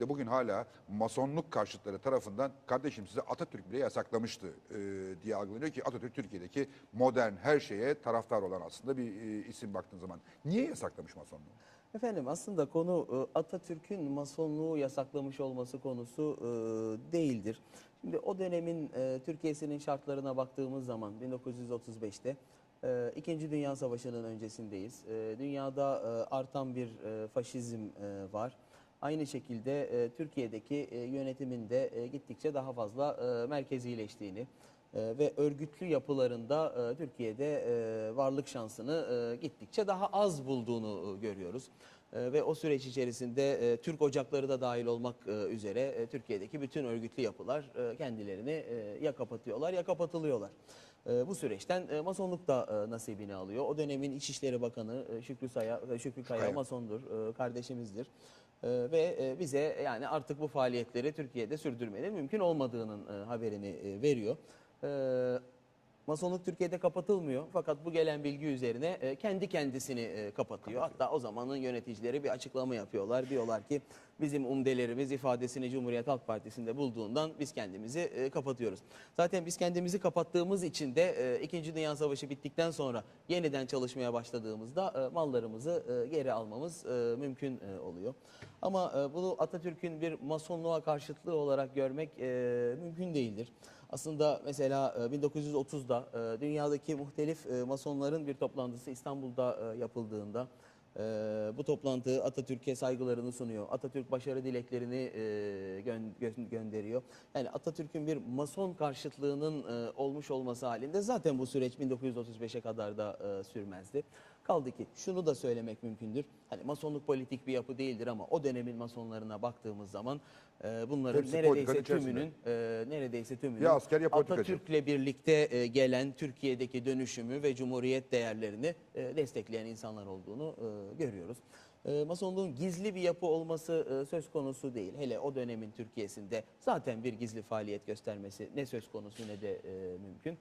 Ve Bugün hala masonluk karşıtları tarafından kardeşim size Atatürk bile yasaklamıştı e, diye algılanıyor ki Atatürk Türkiye'deki modern her şeye taraftar olan aslında bir e, isim baktığın zaman. Niye yasaklamış masonluğu? Efendim aslında konu e, Atatürk'ün masonluğu yasaklamış olması konusu e, değildir. Şimdi o dönemin e, Türkiye'sinin şartlarına baktığımız zaman 1935'te e, İkinci Dünya Savaşı'nın öncesindeyiz. E, Dünyada e, artan bir e, faşizm e, var. Aynı şekilde e, Türkiye'deki e, yönetimin de e, gittikçe daha fazla e, merkezileştiğini e, ve örgütlü yapılarında e, Türkiye'de e, varlık şansını e, gittikçe daha az bulduğunu e, görüyoruz. E, ve o süreç içerisinde e, Türk ocakları da dahil olmak e, üzere e, Türkiye'deki bütün örgütlü yapılar e, kendilerini e, ya kapatıyorlar ya kapatılıyorlar. E, bu süreçten e, masonluk da e, nasibini alıyor. O dönemin İçişleri Bakanı e, Şükrü Saya, e, Şükrü Kaya Kaya. masondur, e, kardeşimizdir. E, ve e, bize yani artık bu faaliyetleri Türkiye'de sürdürmenin mümkün olmadığının e, haberini e, veriyor. E, Masonluk Türkiye'de kapatılmıyor fakat bu gelen bilgi üzerine e, kendi kendisini e, kapatıyor. Hatta o zamanın yöneticileri bir açıklama yapıyorlar. Diyorlar ki bizim umdelerimiz ifadesini Cumhuriyet Halk Partisi'nde bulduğundan biz kendimizi e, kapatıyoruz. Zaten biz kendimizi kapattığımız için de e, İkinci Dünya Savaşı bittikten sonra yeniden çalışmaya başladığımızda e, mallarımızı e, geri almamız e, mümkün e, oluyor. Ama e, bunu Atatürk'ün bir masonluğa karşıtlığı olarak görmek e, mümkün değildir. Aslında mesela e, 1930'da e, dünyadaki muhtelif e, masonların bir toplantısı İstanbul'da e, yapıldığında e, bu toplantı Atatürk'e saygılarını sunuyor. Atatürk başarı dileklerini e, gö- gö- gönderiyor. Yani Atatürk'ün bir mason karşıtlığının e, olmuş olması halinde zaten bu süreç 1935'e kadar da e, sürmezdi. Kaldı ki şunu da söylemek mümkündür. Hani masonluk politik bir yapı değildir ama o dönemin masonlarına baktığımız zaman e, bunların Hepsi neredeyse tümünün e, neredeyse tümünün Ya asker ya politikacı. Atatürk'le birlikte e, gelen Türkiye'deki dönüşümü ve cumhuriyet değerlerini e, destekleyen insanlar olduğunu e, görüyoruz. E, Masonluğun gizli bir yapı olması e, söz konusu değil. Hele o dönemin Türkiye'sinde zaten bir gizli faaliyet göstermesi ne söz konusu ne de e, mümkün.